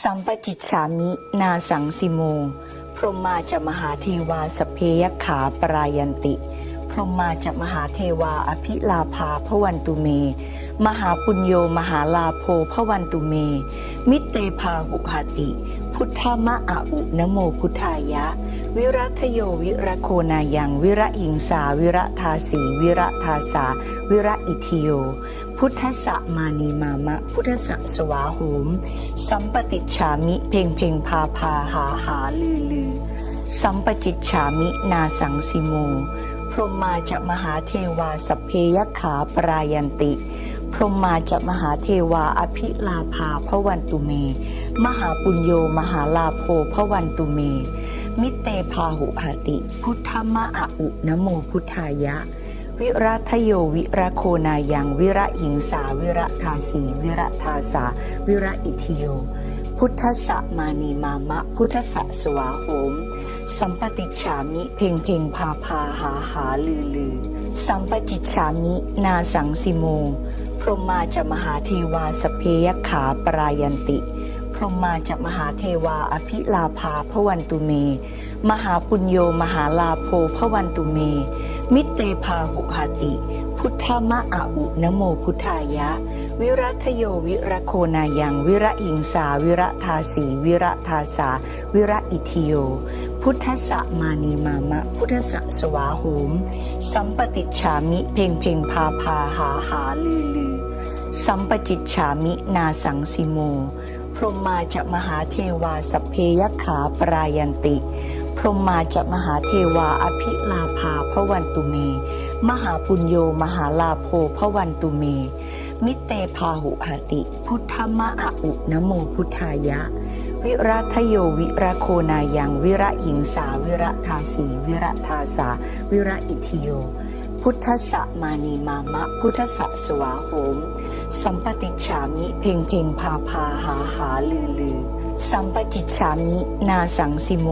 สัมปจิตสามินาสังสิโม พรหมาจะมหาเทวาสเพยขาปรายันติ พรหมาจะมหาเทวาอภิลาภาพวันตุเม มหาปุญโยมหาลาโภพวันตุเม มิตเตพาหุหติ พุทธมะอะอุนโมพุทธายะ วิรัตโยวิระโคนายัง วิระหิงสา วิระทาสี วิระทาสา วิระอิทิโย พุทธสะมานีมามะ พุทธสะสวาโหม สัมปติฉามิ เพ่งเพ่งพาพาหาหาลือลือสัมปจิตฉามินาสังสิโม พรหมาจะมหาเทวาสเพยขาปรายันติ พรหมาจะมหาเทวาอภิลาภาพวันตุเม มหาปุญโยมหาลาโภพวันตุเม มิเตพาหุหติ พุทธมะอะอุนโมพุทธายะ วิรัทโยวิระโคนายังวิระหิงสาวิระทาสีวิระทาสาวิระอิทิโย พุทธสะมานีมามะ พุทธสะสวาโหม สัมปติฉามิเพ่งเพ่งพาพาหาหาลือลือ สัมปจิฉามินาสังสิโม พรหมาจะมหาเทวาสเพยขาปรายันติ พรหมาจะมหาเทวาอภิลาภาพวันตุเม มหาปุญโยมหาลาโภพวันตุเม มิตเตพาหุหติ พุทธมะอะอุนโมพุทธายะ วิรัตโยวิระโคนายังวิระหิงสาวิระทาสีวิระทาสาวิระอิทิโย พุทธสะมานีมามะ พุทธสะสวาโหม สัมปติจฉามิเพ่งเพ่งพาพาหาหาลือลือสัมปจิตฉามินาสังสิโม พรหมาจะมหาเทวาสเพยขาปรายันติ รหมาจะมหาเทวาอภิลาภาพระวันตุเม มหาปุญโยมหาลาโภพระวันตุเม มิเตพาหุหติ พุทธมะอะอุนโมพุทธายะ วิรัทโยวิระโคนายังวิระหิงสาวิระทาสีวิระทาสาวิระอิทิโย พุทธสะมานีมามะ พุทธสะสวาโหม สัมปติฉามิเพ่งเพ่งพาพาหาหาลือลือสัมปจิตฉามินาสังสิโม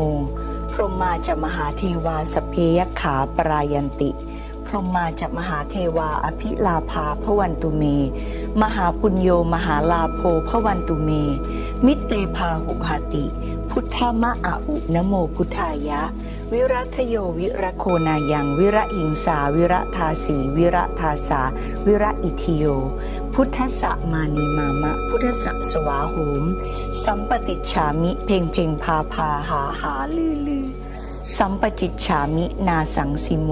รหมาจะมหาเทวาสเพยขาปรายันติ พรหมาจะมหาเทวาอภิลาภาพวันตุเม มหาปุญโยมหาลาโภพวันตุเม มิตเตพาหุหติ พุทธมะอะอุนโมพุทธายะ วิรัตโยวิระโคนายัง วิระหิงสา วิระทาสี วิระทาสา วิระอิทิโย พุทธสะมานีมามะ พุทธสะสวาโหม สัมปติฉามิ เพ่งเพ่งพาพาหาหาลือลือสัมปจิตฉามินาสังสิโม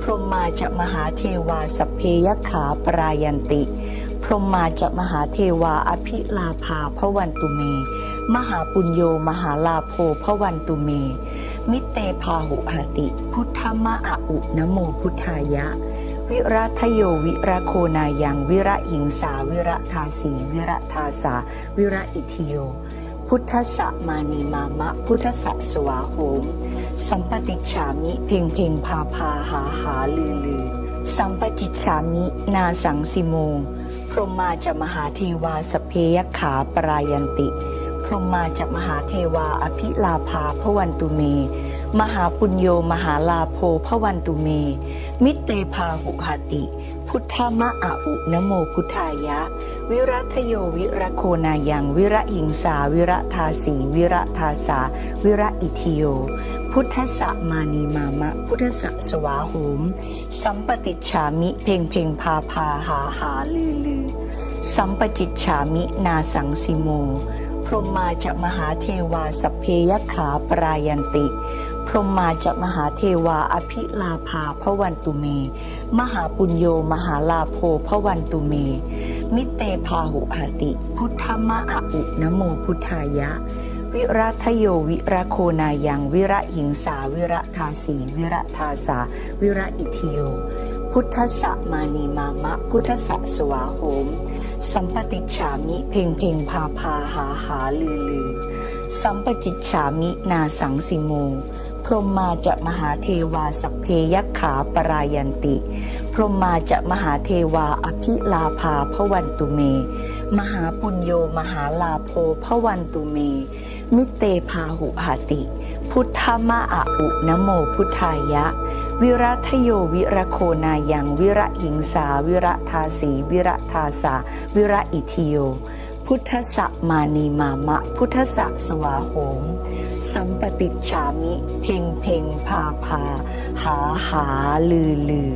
พรหมาจะมหาเทวาสเพยขาปรายันติ พรหมาจะมหาเทวาอภิลาภาพระวันตุเม มหาปุญโยมหาลาโภพระวันตุเม มิเตพาหุหติ พุทธมะอะอุนโมพุทธายะ วิรัทโยวิระโคนายังวิระหิงสาวิระทาสีวิระทาสาวิระอิทิโย พุทธสะมานีมามะ พุทธสะสวาโหม สัมปติฉามิเพ่งเพ่งพาพาหาหาลือลือ สัมปจิตฉามินาสังสิโม พรหมาจะมหาเทวาสเพยขาปรายันติ พรหมาจะมหาเทวาอภิลาภาพวันตุเม มหาปุญโยมหาลาโภพวันตุเม มิเตพาหุหติ พุทธมะอะอุนโมพุทธายะ วิรัทโยวิระโคนายังวิระหิงสา วิระทาสีวิระทาสา วิระอิทิโย พุทธสะมานีมามะ พุทธสะสวาโหม สัมปติฉามิเพ่งเพ่งพาพาหาหาลือลือสัมปจิตฉามินาสังสิโม พรหมาจะมหาเทวาสพเพยขาปรายันติ รหมาจะมหาเทวาอภิลาภาพระวันตุเม มหาปุญโยมหาลาโภพระวันตุเม มิเตพาหุหติ พุทธมะอะอุนโมพุทธายะ วิรัทโยวิระโคนายังวิระหิงสาวิระทาสีวิระทาสาวิระอิทิโย พุทธสะมานีมามะ พุทธสะสวาโหม สัมปติฉามิเพ่งเพ่งพาพาหาหาลือลือสัมปจิตฉามินาสังสิโม พรหมาจะมหาเทวาสัพเพยขาปรายันติ พรหมาจะมหาเทวาอภิลาภาพวันตุเม มหาปุญโยมหาลาโภพวันตุเม มิเตพาหุหติ พุทธมะอะอุนโมพุทธายะ วิรัทโยวิระโคนายังวิระหิงสา วิระทาสี วิระทาสา วิระอิทิโย พุทธะมานีมามะ พุทธะสวาโหม สัมปติชามิ เพ่งเพ่งพาพา หาหาลือลือ